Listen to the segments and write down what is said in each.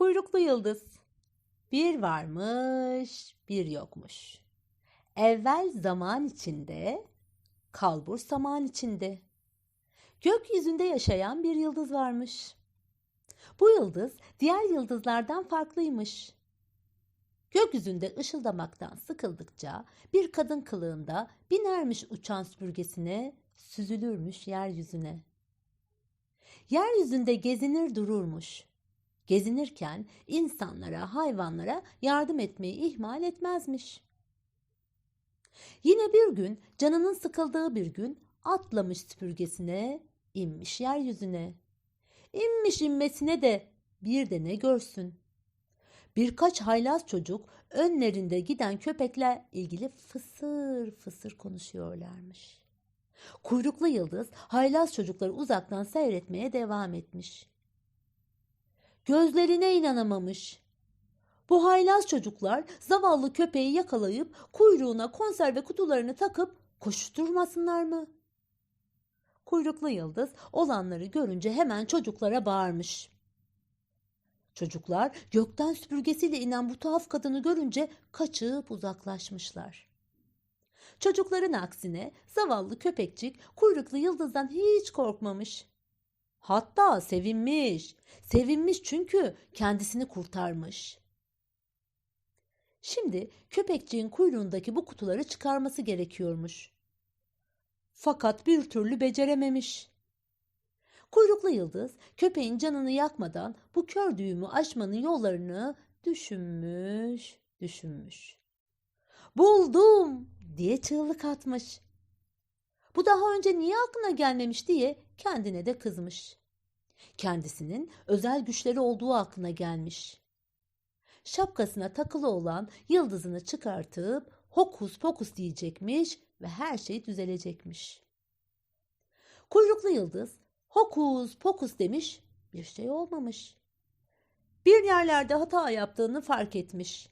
Kuyruklu yıldız. Bir varmış, bir yokmuş. Evvel zaman içinde, kalbur saman içinde. Gökyüzünde yaşayan bir yıldız varmış. Bu yıldız diğer yıldızlardan farklıymış. Gökyüzünde ışıldamaktan sıkıldıkça bir kadın kılığında binermiş uçan süpürgesine, süzülürmüş yeryüzüne. Yeryüzünde gezinir dururmuş. Gezinirken insanlara, hayvanlara yardım etmeyi ihmal etmezmiş. Yine bir gün canının sıkıldığı bir gün atlamış süpürgesine, inmiş yeryüzüne. İnmiş inmesine de bir de ne görsün. Birkaç haylaz çocuk önlerinde giden köpekle ilgili fısır fısır konuşuyorlarmış. Kuyruklu yıldız haylaz çocukları uzaktan seyretmeye devam etmiş. Gözlerine inanamamış. Bu haylaz çocuklar zavallı köpeği yakalayıp kuyruğuna konserve kutularını takıp koşturmasınlar mı? Kuyruklu yıldız olanları görünce hemen çocuklara bağırmış. Çocuklar gökten süpürgesiyle inen bu tuhaf kadını görünce kaçıp uzaklaşmışlar. Çocukların aksine zavallı köpekçik kuyruklu yıldızdan hiç korkmamış. Hatta sevinmiş. Sevinmiş çünkü kendisini kurtarmış. Şimdi köpekçiğin kuyruğundaki bu kutuları çıkarması gerekiyormuş. Fakat bir türlü becerememiş. Kuyruklu yıldız köpeğin canını yakmadan bu kör düğümü aşmanın yollarını düşünmüş, düşünmüş. Buldum diye çığlık atmış. Bu daha önce niye aklına gelmemiş diye kendine de kızmış. Kendisinin özel güçleri olduğu aklına gelmiş. Şapkasına takılı olan yıldızını çıkartıp hokus pokus diyecekmiş ve her şey düzelecekmiş. Kuyruklu yıldız hokus pokus demiş bir şey olmamış. Bir yerlerde hata yaptığını fark etmiş.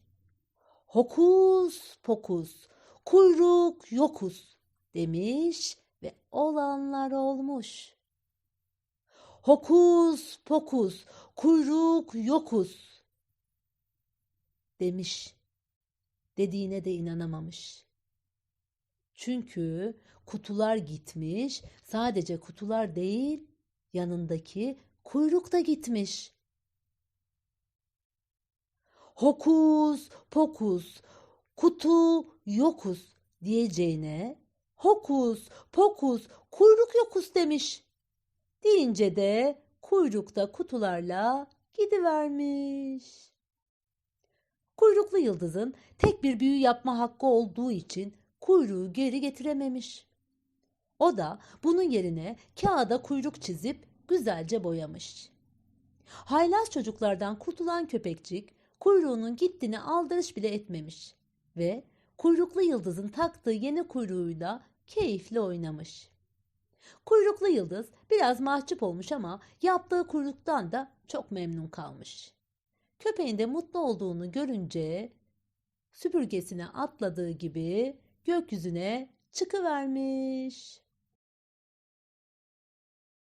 Hokus pokus, kuyruk yokus demiş ve olanlar olmuş. Hokus pokus, kuyruk yokus demiş. Dediğine de inanamamış. Çünkü kutular gitmiş, sadece kutular değil, yanındaki kuyruk da gitmiş. Hokus pokus, kutu yokus diyeceğine hokus pokus kuyruk yokus demiş. Deyince de kuyrukta kutularla gidivermiş. Kuyruklu yıldızın tek bir büyü yapma hakkı olduğu için kuyruğu geri getirememiş. O da bunun yerine kağıda kuyruk çizip güzelce boyamış. Haylaz çocuklardan kurtulan köpekçik kuyruğunun gittiğini aldırış bile etmemiş ve kuyruklu yıldızın taktığı yeni kuyruğuyla keyifle oynamış. Kuyruklu yıldız biraz mahcup olmuş ama yaptığı kuyruktan da çok memnun kalmış. Köpeğin de mutlu olduğunu görünce süpürgesine atladığı gibi gökyüzüne çıkıvermiş.